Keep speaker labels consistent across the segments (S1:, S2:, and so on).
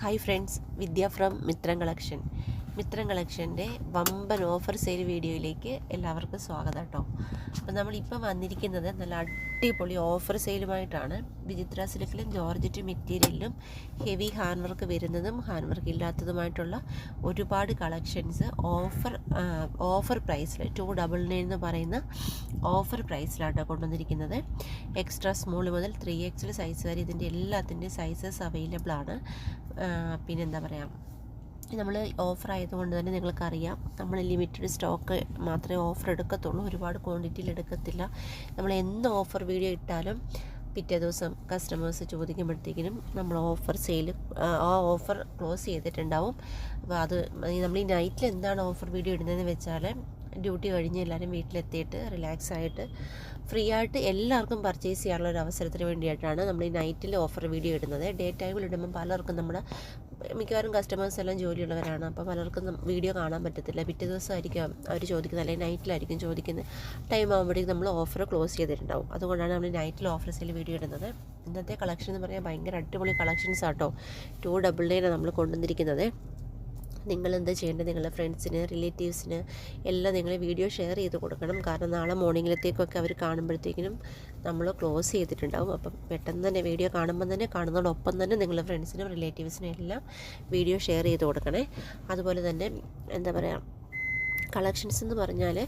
S1: Hi friends Vidya from Mithram collection Mithram കളക്ഷന്റെ വമ്പൻ offer sale വീഡിയോയിലേക്ക് എല്ലാവർക്കും സ്വാഗതം കേട്ടോ. അപ്പോൾ നമ്മളിപ്പം വന്നിരിക്കുന്നത് നല്ല അടിപൊളി ഓഫർ സെയിലുമായിട്ടാണ്. വിചിത്ര സിൽക്കിലും ജോർജറ്റ് മെറ്റീരിയലിലും ഹെവി ഹാൻഡ് വർക്ക് വരുന്നതും ഹാൻഡ് വർക്ക് ഇല്ലാത്തതുമായിട്ടുള്ള ഒരുപാട് കളക്ഷൻസ് ഓഫർ ഓഫർ പ്രൈസിൽ ടു ഡബിൾ നയൻ എന്ന് പറയുന്ന ഓഫർ പ്രൈസിലാണ് കൊണ്ടുവന്നിരിക്കുന്നത്. എക്സ്ട്രാ സ്മോൾ മുതൽ ത്രീ എക്സിൽ സൈസ് വരെ ഇതിന്റെ എല്ലാത്തിന്റെ സൈസസ് അവൈലബിൾ ആണ്. പിന്നെന്താ പറയുക നമ്മൾ ഓഫർ ആയതുകൊണ്ട് തന്നെ നിങ്ങൾക്കറിയാം. നമ്മൾ ലിമിറ്റഡ് സ്റ്റോക്ക് മാത്രമേ ഓഫർ എടുക്കത്തുള്ളൂ. ഒരുപാട് ക്വാണ്ടിറ്റിയിൽ എടുക്കത്തില്ല. നമ്മൾ എന്ത് ഓഫർ വീഡിയോ ഇട്ടാലും പിറ്റേ ദിവസം കസ്റ്റമേഴ്സ് ചോദിക്കുമ്പോഴത്തേക്കിനും നമ്മൾ ഓഫർ സെയിൽ ആ ഓഫർ ക്ലോസ് ചെയ്തിട്ടുണ്ടാവും. അപ്പോൾ അത് നമ്മൾ ഈ നൈറ്റിൽ എന്താണ് ഓഫർ വീഡിയോ ഇടുന്നതെന്ന് വെച്ചാൽ ഡ്യൂട്ടി കഴിഞ്ഞ് എല്ലാവരും വീട്ടിലെത്തിയിട്ട് റിലാക്സ് ആയിട്ട് ഫ്രീ ആയിട്ട് എല്ലാവർക്കും പർച്ചേസ് ചെയ്യാനുള്ള ഒരു അവസരത്തിന് വേണ്ടിയിട്ടാണ് നമ്മൾ ഈ നൈറ്റിൽ ഓഫർ വീഡിയോ ഇടുന്നത്. ഡേ ടൈമിൽ ഇടുമ്പോൾ പലർക്കും നമ്മുടെ മിക്കവാറും കസ്റ്റമേഴ്സ് എല്ലാം ജോലിയുള്ളവരാണ്. അപ്പോൾ പലർക്കും വീഡിയോ കാണാൻ പറ്റത്തില്ല. പിറ്റേ ദിവസമായിരിക്കും അവർ ചോദിക്കുന്നത് അല്ലെങ്കിൽ നൈറ്റിലായിരിക്കും ചോദിക്കുന്നത്. ടൈം ആകുമ്പോഴേക്കും നമ്മൾ ഓഫർ ക്ലോസ് ചെയ്തിട്ടുണ്ടാവും. അതുകൊണ്ടാണ് നമ്മൾ നൈറ്റിൽ ഓഫർ വീഡിയോ ഇടുന്നത്. ഇന്നത്തെ കളക്ഷൻ എന്ന് പറഞ്ഞാൽ ഭയങ്കര അടിപൊളി കളക്ഷൻസ് ആട്ടോ. ടു ഡബിൾ നയനാണ് നമ്മൾ കൊണ്ടുവന്നിരിക്കുന്നത്. നിങ്ങൾ എന്താ ചെയ്യേണ്ടത്? നിങ്ങളുടെ ഫ്രണ്ട്സിന് റിലേറ്റീവ്സിന് എല്ലാം നിങ്ങൾ വീഡിയോ ഷെയർ ചെയ്ത് കൊടുക്കണം. കാരണം നാളെ മോർണിംഗിലത്തേക്കൊക്കെ അവർ കാണുമ്പോഴത്തേക്കിനും നമ്മൾ ക്ലോസ് ചെയ്തിട്ടുണ്ടാവും. അപ്പം പെട്ടെന്ന് തന്നെ വീഡിയോ കാണുമ്പോൾ തന്നെ കാണുന്നതോടൊപ്പം തന്നെ നിങ്ങളുടെ ഫ്രണ്ട്സിനും റിലേറ്റീവ്സിനും എല്ലാം വീഡിയോ ഷെയർ ചെയ്ത് കൊടുക്കണേ. അതുപോലെ തന്നെ എന്താ പറയുക കളക്ഷൻസ് എന്ന് പറഞ്ഞാൽ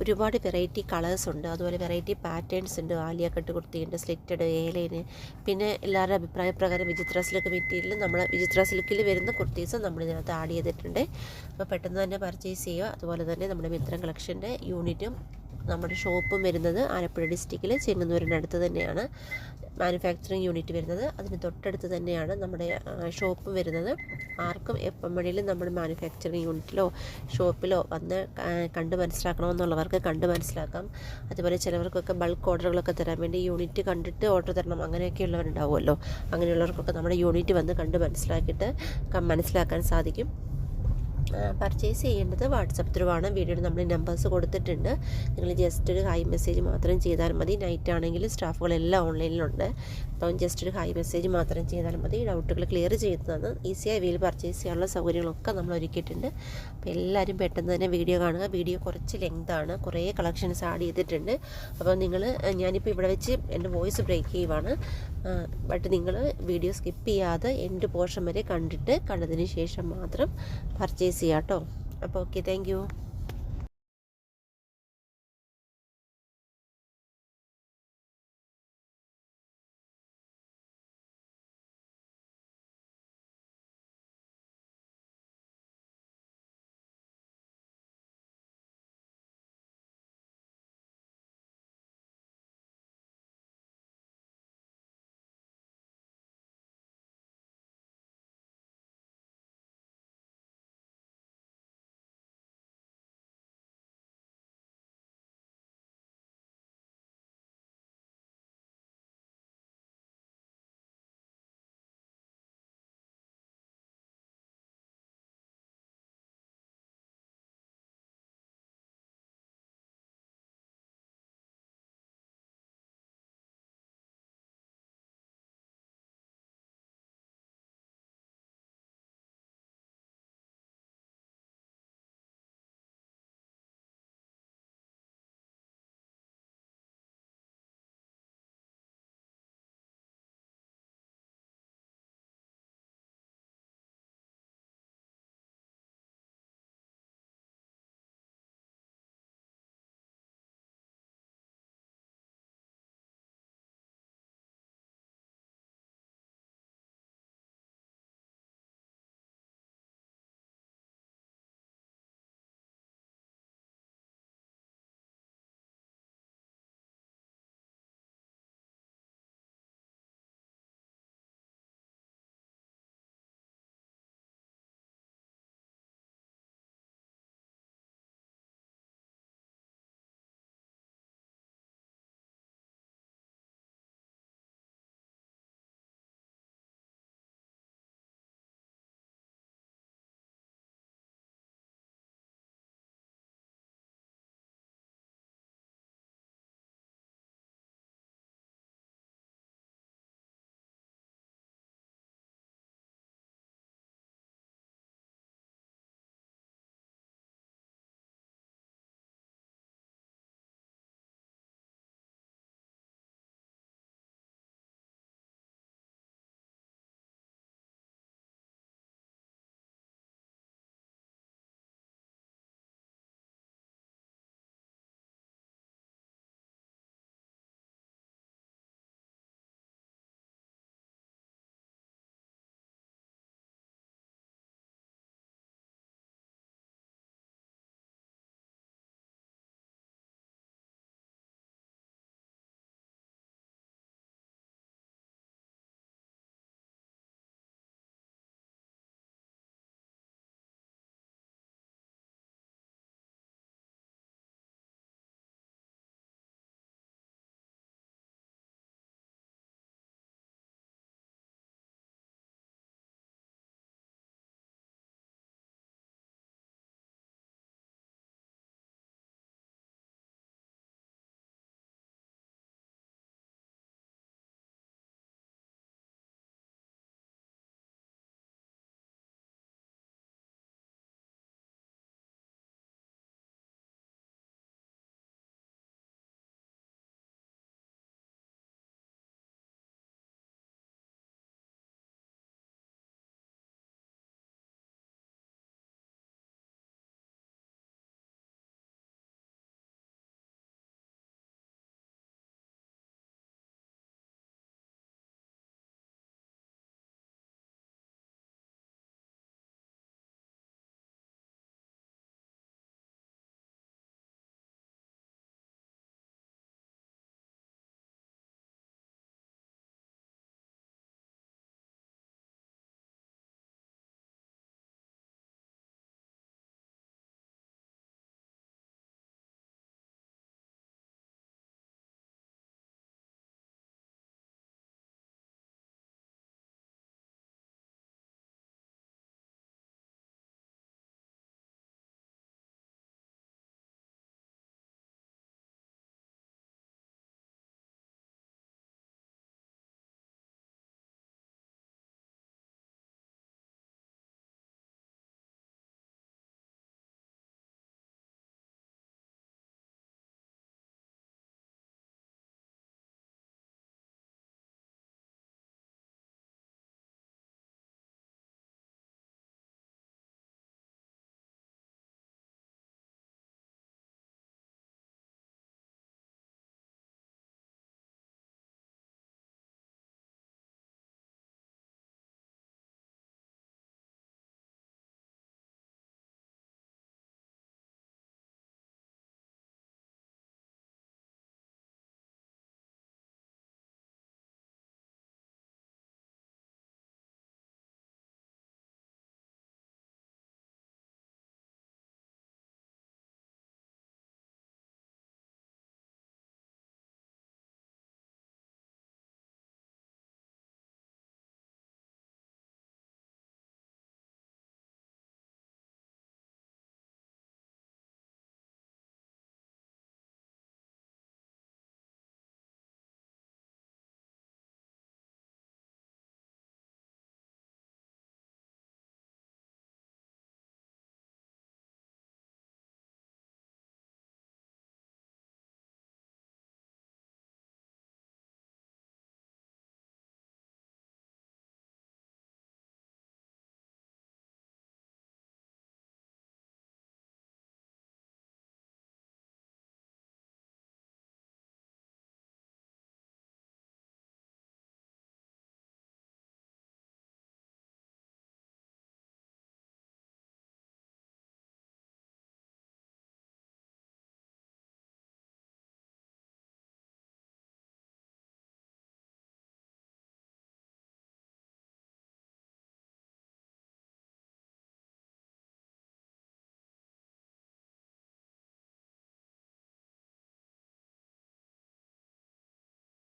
S1: ഒരുപാട് വെറൈറ്റി കളേഴ്സ് ഉണ്ട്. അതുപോലെ വെറൈറ്റി പാറ്റേൺസ് ഉണ്ട്. ആലിയ കട്ട് കുർത്തിയുണ്ട് സ്ലിറ്റഡ് ഏലൈന്. പിന്നെ എല്ലാവരുടെ അഭിപ്രായ പ്രകാരം വിചിത്ര സിൽക്ക് മെറ്റീരിയൽ നമ്മൾ വിചിത്ര സിൽക്കിൽ വരുന്ന കുർത്തീസ് നമ്മൾ ഇതിനകത്ത് ആഡ് ചെയ്തിട്ടുണ്ട്. അപ്പോൾ പെട്ടെന്ന് തന്നെ പർച്ചേസ് ചെയ്യുക. അതുപോലെ തന്നെ നമ്മുടെ മിത്രം കളക്ഷന്റെ യൂണിറ്റും നമ്മുടെ ഷോപ്പും വരുന്നത് ആലപ്പുഴ ഡിസ്ട്രിക്റ്റിൽ ചെങ്ങന്നൂരിന്റെ അടുത്ത് തന്നെയാണ്. മാനുഫാക്ചറിങ് യൂണിറ്റ് വരുന്നത്. അതിന് തൊട്ടടുത്ത് തന്നെയാണ് നമ്മുടെ ഷോപ്പ് വരുന്നത്. ആർക്കും എപ്പം വേണേലും നമ്മുടെ മാനുഫാക്ചറിങ് യൂണിറ്റിലോ ഷോപ്പിലോ വന്ന് കണ്ട് മനസ്സിലാക്കണമെന്നുള്ളവർക്ക് കണ്ട് മനസ്സിലാക്കാം. അതുപോലെ ചിലവർക്കൊക്കെ ബൾക്ക് ഓർഡറുകളൊക്കെ തരാൻ വേണ്ടി യൂണിറ്റ് കണ്ടിട്ട് ഓർഡർ തരണം. അങ്ങനെയൊക്കെ ഉള്ളവരുണ്ടാവുമല്ലോ. അങ്ങനെയുള്ളവർക്കൊക്കെ നമ്മുടെ യൂണിറ്റ് വന്ന് കണ്ട് മനസ്സിലാക്കിയിട്ട് മനസ്സിലാക്കാൻ സാധിക്കും. പർച്ചേസ് ചെയ്യേണ്ടത് വാട്സപ്പ് ത്രൂ ആണ് വീഡിയോയിൽ നമ്മൾ നമ്പേഴ്സ് കൊടുത്തിട്ടുണ്ട്. നിങ്ങൾ ജസ്റ്റ് ഒരു ഹൈ മെസ്സേജ് മാത്രം ചെയ്താൽ മതി. നൈറ്റ് ആണെങ്കിലും സ്റ്റാഫുകളെല്ലാം ഓൺലൈനിലുണ്ട് അപ്പം ജസ്റ്റ് ഒരു ഹൈ മെസ്സേജ് മാത്രം ചെയ്താൽ മതി. ഡൗട്ടുകൾ ക്ലിയർ തന്ന് ഈസിയായി വീൽ പർച്ചേസ് ചെയ്യാനുള്ള സൗകര്യങ്ങളൊക്കെ നമ്മൾ ഒരുക്കിയിട്ടുണ്ട്. അപ്പോൾ എല്ലാവരും പെട്ടെന്ന് തന്നെ വീഡിയോ കാണുക. വീഡിയോ കുറച്ച് ലെങ്താണ് കുറേ കളക്ഷൻസ് ആഡ് ചെയ്തിട്ടുണ്ട്. അപ്പോൾ നിങ്ങൾ ഞാനിപ്പോൾ ഇവിടെ വെച്ച് എന്റെ വോയിസ് ബ്രേക്ക് ചെയ്യുവാണ്. ബട്ട് നിങ്ങൾ വീഡിയോ സ്കിപ്പ് ചെയ്യാതെ എന്റെ പോർഷൻ വരെ കണ്ടിട്ട് കണ്ടതിന് ശേഷം മാത്രം പർച്ചേസ് ചെയ്യാം കേട്ടോ. അപ്പോൾ ഓക്കെ താങ്ക്